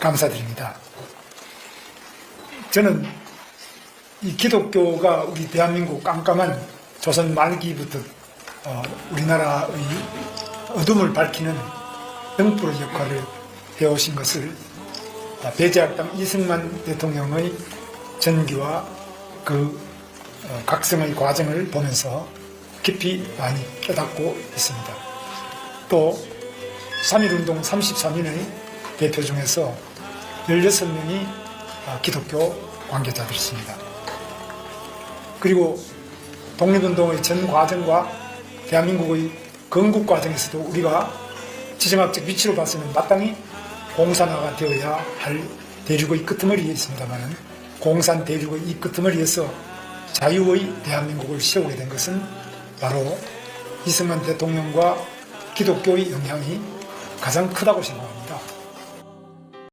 감사드립니다. 저는 이 기독교가 우리 대한민국 깜깜한 조선 말기부터 어, 우리나라의 어둠을 밝히는 등불 역할을 해오신 것을 아, 배제학당 이승만 대통령의 전기와 그 어, 각성의 과정을 보면서 깊이 많이 깨닫고 있습니다. 또 3.1운동 33인의 대표 중에서 16명이 아, 기독교 관계자들이십니다. 그리고 독립운동의 전 과정과 대한민국의 건국 과정에서도 우리가 지정학적 위치로 봐서는 마땅히 공산화가 되어야 할 대륙의 끄트머리에 있습니다만 공산 대륙의 이 끄트머리에서 자유의 대한민국을 세우게 된 것은 바로 이승만 대통령과 기독교의 영향이 가장 크다고 생각합니다.